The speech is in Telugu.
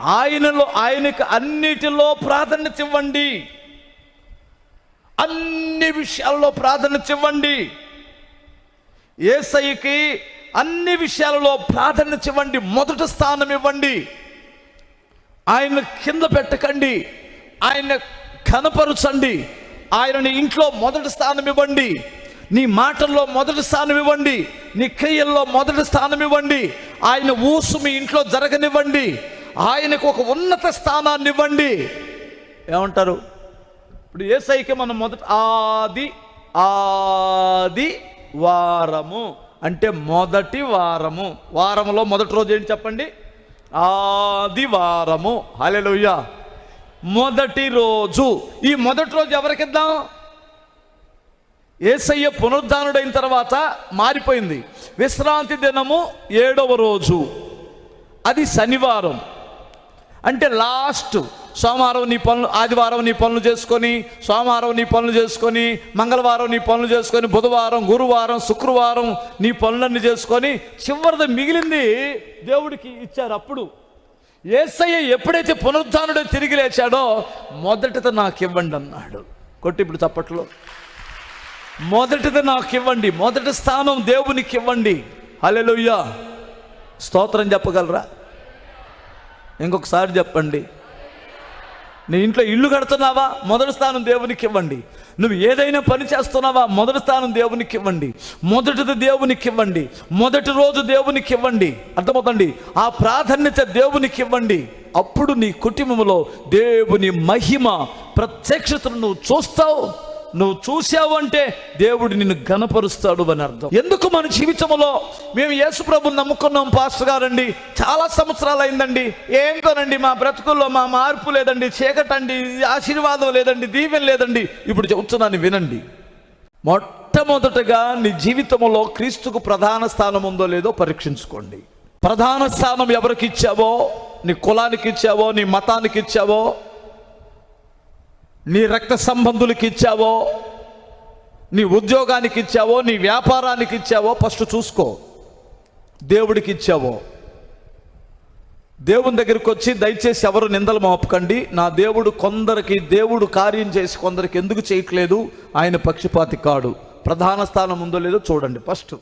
ఆయనలో ఆయనకి అన్నిటిలో ప్రాధాన్యత ఇవ్వండి. అన్ని విషయాల్లో ప్రాధాన్యత ఇవ్వండి. ఏసైకి అన్ని విషయాలలో ప్రాధాన్యత ఇవ్వండి. మొదటి స్థానం ఇవ్వండి. ఆయన కింద పెట్టకండి. ఆయన కనపరచండి ఆయనని ఇంట్లో మొదటి స్థానం ఇవ్వండి. నీ మాటల్లో మొదటి స్థానం ఇవ్వండి. నీ క్రియల్లో మొదటి స్థానం ఇవ్వండి. ఆయన ఊసు మీ ఇంట్లో జరగనివ్వండి. ఆయనకు ఒక ఉన్నత స్థానాన్ని ఇవ్వండి. ఏమంటారు? ఇప్పుడు ఏసైకి మనం మొదట ఆది ఆది వారము. అంటే మొదటి వారము. వారములో మొదటి రోజు ఏంటి చెప్పండి? ఆది వారము. మొదటి రోజు. ఈ మొదటి రోజు ఎవరికిద్దాం ఏసయ్య పునరుద్ధానుడైన తర్వాత మారిపోయింది. విశ్రాంతి దినము ఏడవ రోజు. అది శనివారం. అంటే లాస్ట్ సోమవారం నీ పనులు ఆదివారం నీ పనులు చేసుకొని సోమవారం నీ పనులు చేసుకొని మంగళవారం నీ పనులు చేసుకొని బుధవారం గురువారం శుక్రవారం నీ పనులన్నీ చేసుకొని చివరిది మిగిలింది దేవుడికి ఇచ్చారు అప్పుడు. ఏసయ్య ఎప్పుడైతే పునరుద్ధానుడు తిరిగి లేచాడో మొదటిది నాకు ఇవ్వండి అన్నాడు. కొట్టి ఇప్పుడు తప్పట్లో మొదటిది నాకు ఇవ్వండి మొదటి స్థానం దేవునికి ఇవ్వండి. హల్లెలూయా. స్తోత్రం చెప్పగలరా? ఇంకొకసారి చెప్పండి. నీ ఇంట్లో ఇల్లు కడుతున్నావా? మొదటి స్థానం దేవునికి ఇవ్వండి. నువ్వు ఏదైనా పని చేస్తున్నావా? మొదటి స్థానం దేవునికి ఇవ్వండి. మొదటిది దేవునికి ఇవ్వండి. మొదటి రోజు దేవునికి ఇవ్వండి. అర్థమవుతండి ఆ ప్రాధాన్యత దేవునికి ఇవ్వండి. అప్పుడు నీ కుటుంబంలో దేవుని మహిమ ప్రత్యక్షతను నువ్వు చూస్తావు. నువ్వు చూసావంటే దేవుడు నిన్ను గనపరుస్తాడు అని అర్థం. ఎందుకు మన జీవితంలో మేము యేసు ప్రభుని నమ్ముకున్నాం పాస్టర్ గారండి? చాలా సంవత్సరాలు అయిందండి. ఏంటోనండి మా బ్రతుకుల్లో మా మార్పు లేదండి చీకటండి ఆశీర్వాదం లేదండి దీవెన లేదండి. ఇప్పుడు చెబుతున్నాను వినండి. మొట్టమొదటగా నీ జీవితంలో క్రీస్తుకు ప్రధాన స్థానం ఉందో లేదో పరీక్షించుకోండి. ప్రధాన స్థానం ఎవరికి ఇచ్చావో? నీ కులానికి ఇచ్చావో? నీ మతానికి ఇచ్చావో? నీ రక్త సంబంధులకి ఇచ్చావో నీ ఉద్యోగానికి ఇచ్చావో నీ వ్యాపారానికి ఇచ్చావో ఫస్ట్ చూసుకో. దేవుడికి ఇచ్చావో. దేవుని దగ్గరికి వచ్చి దయచేసి ఎవరు నిందలు మోపకండి. నా దేవుడు కొందరికి దేవుడు కార్యం చేసి కొందరికి ఎందుకు చేయట్లేదు? ఆయన పక్షపాతి కాడు. ప్రధాన స్థానం ఉందో లేదో చూడండి. ఫస్ట్